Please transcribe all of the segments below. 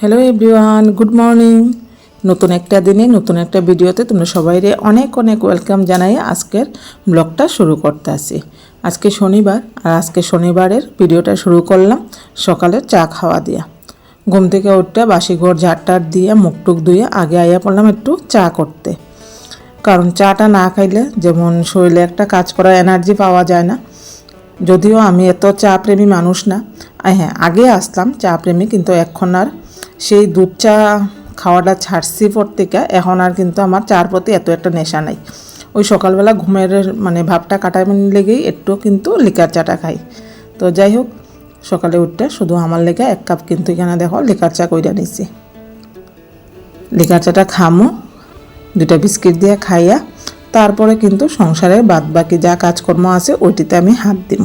Hello everyone good morning নতুন একটা দিনে, নতুন একটা ভিডিওতে তোমরা সবাইরে অনেক অনেক ওয়েলকাম জানাই আজকের ব্লগটা শুরু করতে আসি। আজকে শনিবার, আর আজকে শনিবারের ভিডিওটা শুরু করলাম সকালে চা খাওয়া দিয়া। ঘুম থেকে উঠতে বাসি ঘর ঝাড়টার দিয়ে, মুখ টুক ধুয়ে আগে আইয়া পড়লাম একটু চা করতে। কারণ চাটা না খাইলে যেমন শরীরে একটা কাজ করার এনার্জি পাওয়া যায় না। যদিও আমি এত চা প্রেমী মানুষ না। হ্যাঁ আগে আসতাম চা প্রেমী, কিন্তু এখন আর সেই দুধ চা খাওয়াটা ছাড়ছি পর থেকে এখন আর কিন্তু আমার চার প্রতি এত একটা নেশা নাই। ওই সকালবেলা ঘুমের মানে ভাবটা কাটাবেন লেগেই একটু কিন্তু লিকার চাটা খাই। তো যাই হোক, সকালে উঠতে শুধু আমার লেগে এক কাপ কিন্তু এখানে দেখো লিকার চা কইরা নিছি। লিকার চাটা খামো দুটা বিস্কিট দিয়ে খাইয়া, তারপরে কিন্তু সংসারের বাদ বাকি যা কাজকর্ম আছে ওইটিতে আমি হাত দিব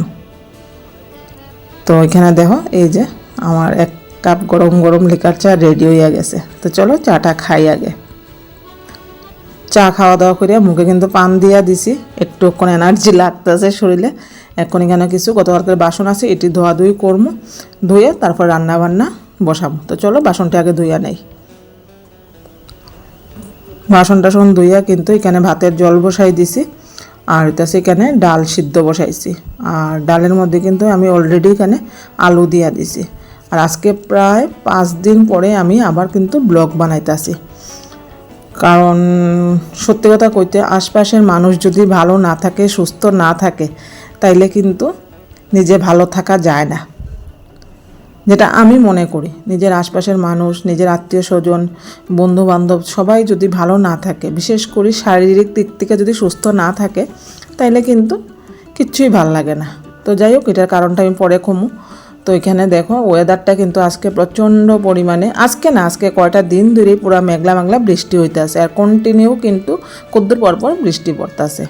তো এখানে দেখো এই যে আমার এক কাপ গরম গরম লিকার চা রেডি হইয়া গেছে। তো চলো চাটা খাই আগে। চা খাওয়া দাওয়া করে মুখে কিন্তু পান দিয়া দিছি। একটু এনার্জি লাগতেছে শরীরে। এখন এখানে কিছু গতকালকের বাসন আছে, এটি ধোয়াধুয়ি করব ধুয়ে তারপর রান্না বান্না বসাবো। তো চলো বাসনটা আগে ধুইয়া নেই। বাসন টাসন ধুইয়া কিন্তু এখানে ভাতের জল বসাই দিছি। আর এটা সেখানে ডাল সিদ্ধ বসাইছি। আর ডালের মধ্যে কিন্তু আমি অলরেডি এখানে আলু দিয়া দিছি। আর আজকে প্রায় পাঁচ দিন পরে আমি আবার কিন্তু ব্লগ বানাইতেছি কারণ সত্যি কথা কইতে আশপাশের মানুষ যদি ভালো না থাকে, সুস্থ না থাকে, তাইলে কিন্তু নিজে ভালো থাকা যায় না। যেটা আমি মনে করি, নিজের আশপাশের মানুষ, নিজের আত্মীয় স্বজন বন্ধু বান্ধব সবাই যদি ভালো না থাকে, বিশেষ করে শারীরিক দিক থেকে যদি সুস্থ না থাকে, তাইলে কিন্তু কিচ্ছুই ভালো লাগে না। তো যাই হোক, এটার কারণটা আমি পরে কমু। তো এখানে দেখো ওয়েদারটা কিন্তু আজকে প্রচণ্ড পরিমাণে, আজকে না, আজকে কয়টা দিন ধরেই পুরো মেঘলা মেঘলা বৃষ্টি হইতেছে। আর কন্টিনিউ কিন্তু কদ্দুর পরপর বৃষ্টি পড়তেছে।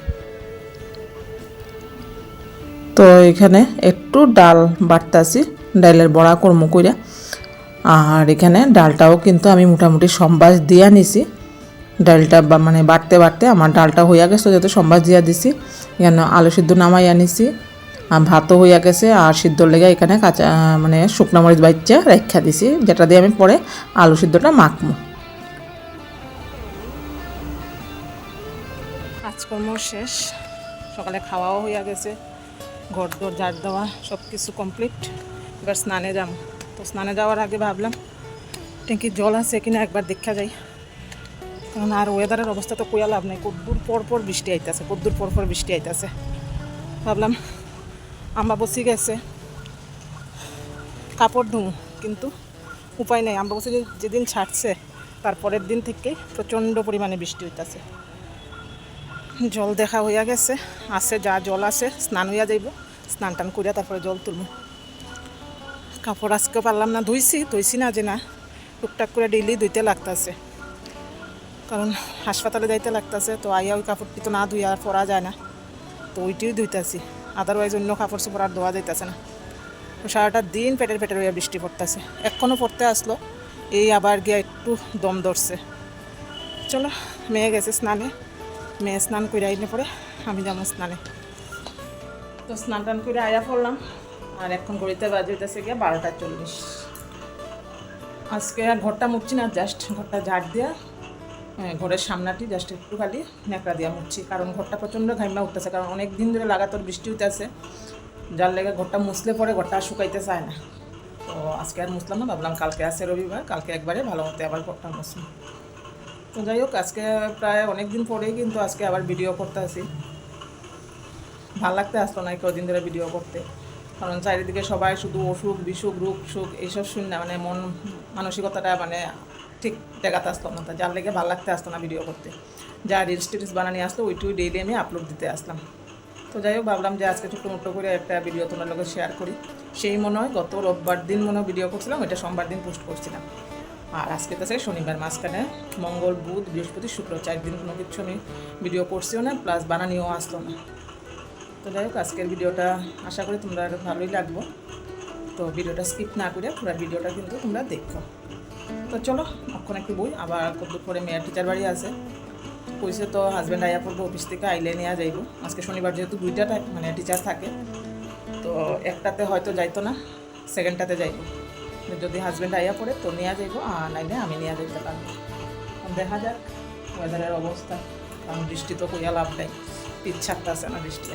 তো এখানে একটু ডাল বাটতাছি ডালের বড়া কর্ম কইরা। আর এখানে ডালটাও কিন্তু আমি মোটামুটি সম্বাস দিয়া নিছি। ডালটা মানে বাড়তে বাড়তে আমার ডালটা হইয়া গেছে যেহেতু সম্বাস দিয়া দিছি। এখানে আলু সিদ্ধ নামাই আনিছি ভাতও হইয়া গেছে আর সিদ্ধ লেগে এখানে কাঁচা মানে শুকনো মরিচ বাচ্চা রেখা দিছি, যেটা দিয়ে আমি পরে আলু সিদ্ধটা মাখবো। কাজকর্ম শেষ। সকালে খাওয়াও হইয়া গেছে। ঘর দর ঝাড় দেওয়া সব কিছু কমপ্লিট এবার স্নানে যাম তো স্নানে যাওয়ার আগে ভাবলাম ট্যাঙ্কি জল আছে কিনা একবার দেখা যাই। কারণ আর ওয়েদারের অবস্থা তো কোয়া লাভ নেই। কদ্দুর পর পর বৃষ্টি আইতেছে, কদ্দুর পর পর বৃষ্টি আইতেছে। ভাবলাম আম্বা বসি গেছে। কাপড় ধুমু, কিন্তু উপায় নেই। আম্বা বসি যেদিন ছাড়ছে তারপরের দিন থেকে প্রচণ্ড পরিমাণে বৃষ্টি হইতেছে। জল দেখা হইয়া গেছে, আছে যা জল আছে, স্নান হইয়া যাইব। স্নান টান করিয়া তারপরে জল তুলব কাপড় আজকে পারলাম না, ধুইছি ধুইছি না যে না। টুকটাক করে ডেইলি ধুইতে লাগতেছে। কারণ হাসপাতালে যাইতে লাগতেছে, তো আইয়া ওই কাপড়টি তো না ধুইয়া পরা যায় না। তো ওইটিও ধুইতেছি। আদারওয়াইজ অন্য কাপড় চোপড় আর ধোয়া যাইতেছে না। তো সারাটা দিন পেটের পেটের হইয়া বৃষ্টি পড়তেছে। এখনও পড়তে আসলো এই আবার গিয়া একটু দম ধরছে। চলো মেয়ে গেছে স্নানে। মেয়ে স্নান করে আইলে পরে আমি যাব স্নানে। তো স্নান টান করে আয়া পড়লাম আর এখন ঘড়িতে বাজে গিয়ে বারোটা চল্লিশ। আজকে আর ঘরটা মুছছি না জাস্ট ঘরটা ঝাড় দিয়া হ্যাঁ, ঘরের সামনাটি জাস্ট একটু খালি ন্যাকড়া দিয়া মুছছি কারণ ঘরটা প্রচণ্ড ঘাইমা উঠতেছে, কারণ অনেক দিন ধরে লাগাতার বৃষ্টি হইতেছে। যার লেগে ঘরটা মুছলে পরে ঘরটা আর শুকাইতে চায় না। তো আজকে আর মুছলাম না, ভাবলাম কালকে আছে রবিবার, কালকে একবারে ভালো মতো আবার ঘরটা মুছলাম তো যাই হোক, আজকে প্রায় অনেক দিন পরেই কিন্তু আজকে আবার ভিডিও করতে আসি। ভালো লাগতে আসতো না কদিন ধরে ভিডিও করতে। কারণ চারিদিকে সবাই শুধু অসুখ, বিসুখ রোগ সুখ এইসব শুন না মানে মন মানসিকতাটা মানে ঠিক দেখাতে আসতো না। যার লেগে ভালো লাগতে আসতো না ভিডিও করতে। যা রিলস টিলস বানানি আসতো ওইটুই ডেইলি আমি আপলোড দিতে আসলাম। তো যাই হোক, ভাবলাম যে আজকে ছোট্ট মোটো করে একটা ভিডিও তোমার লোকের শেয়ার করি। সেই মনে হয় গত রোববার দিন মনে হয় ভিডিও করছিলাম, ওইটা সোমবার দিন পোস্ট করছিলাম। আর আজকে তো সেই শনিবার, মাঝখানে মঙ্গল, বুধ, বৃহস্পতি, শুক্র, চার দিন কোনো কিছু আমি ভিডিও করছিও না প্লাস বানানিও আসতো না। তো যাই হোক, আজকের ভিডিওটা আশা করি তোমরা ভালোই লাগবো। তো ভিডিওটা স্কিপ না করে পুরো ভিডিওটা কিন্তু তোমরা দেখো। তো চলো, এখন একটু বই। আবার কত পরে মেয়ের টিচার বাড়ি আছে। কইছে তো হাজব্যান্ড আইয়া পড়ব অফিস থেকে, আইলে নিয়ে যাইব। আজকে শনিবার যেহেতু দুইটা মানে টিচার থাকে, তো একটাতে হয়তো যাইতো না সেকেন্ডটাতে যাইব। যদি হাজব্যান্ড আইয়া পড়ে, তো নিয়ে যাইব, আর নাইলে আমি নিয়ে যাইতে পারব। দেখা যাক ওয়েদারের অবস্থা। কারণ বৃষ্টি তো কইয়া লাভ নেই পিচ্ছাকটা আছে না বৃষ্টি।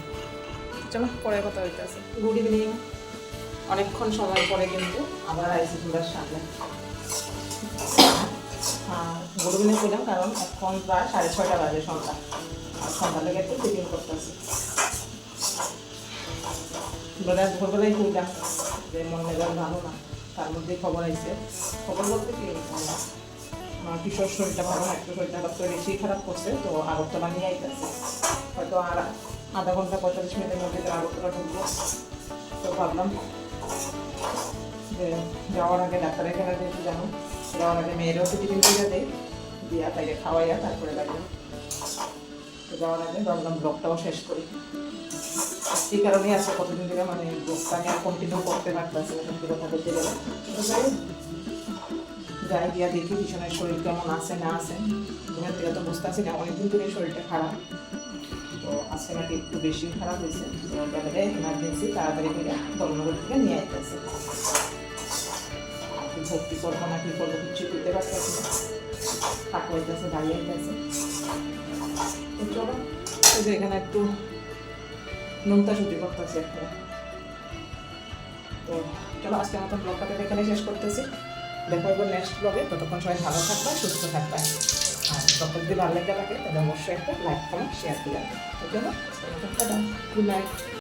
চলো, পরে কথা হইতেছে। গুড ইভিনিং অনেকক্ষণ সময় পরে কিন্তু আবার আইসি সামনে। ইভিনিং করলাম কারণ এখন প্রায় সাড়ে ছয়টা বাজে সন্ধ্যা। আর সন্ধ্যা লেগে একটু টিফিন করতেছি। বেলা ভোরবেলায় খুললাম যে মন মেজাজ ভালো না, তার মধ্যে খবর আইছে। খবর বলতে কি আমার কিশোর শরীরটা ভালো না, একটু শরীরটা হঠাৎ করে বেশি খারাপ করছে, তো আগরতলা নিয়ে আইতেছে। হয়তো আর আধা ঘণ্টা, পঁয়তাল্লিশ মিনিটের মধ্যে তো আগরতলা ঢুকবো। তো ভাবলাম যে যাওয়ার আগে ডাক্তারের কেনা যেহেতু জানো। যাওয়ার আগে মেয়েরও তো টিফিন করে দেয় দিয়া তাইকে খাওয়াইয়া তারপরে বাইরে তো যাওয়ার আগে ভাবলাম ব্লগটাও শেষ করি। এই কারণেই আছে কতদিন ধরে মানে ব্লগটা আমি আর কন্টিনিউ করতে পারতেছি কথা বলতে গেলে। যাই গিয়া দেখি পিছনের শরীর কেমন আছে, না আছে। ঘুমের থেকে তো বুঝতেছি না, অনেকদিন ধরে শরীরটা খারাপ। তো আজকে নাকি একটু বেশি খারাপ হয়েছে। এমার্জেন্সি তাড়াতাড়ি করে ধর্মনগর থেকে নিয়ে আসতেছে ভর্তি করব না, কি করব, কিছু দিতে পারতেছি না। কাকু হইতেছে দাঁড়িয়ে হইতেছে তো চলো যে এখানে একটু নোনতা ছুটি করতেছি একটা। তো চলো, আজকে মতন ব্লগটাকে এখানে শেষ করতেছি। দেখা হবে নেক্সট ব্লগে ততক্ষণ সবাই ভালো থাকবে, সুস্থ থাকবে। আর সকল যদি ভালো লেগে থাকে, তাহলে অবশ্যই একটা লাইক কমেন্ট শেয়ার করে দেবে ওকে না গুড নাইট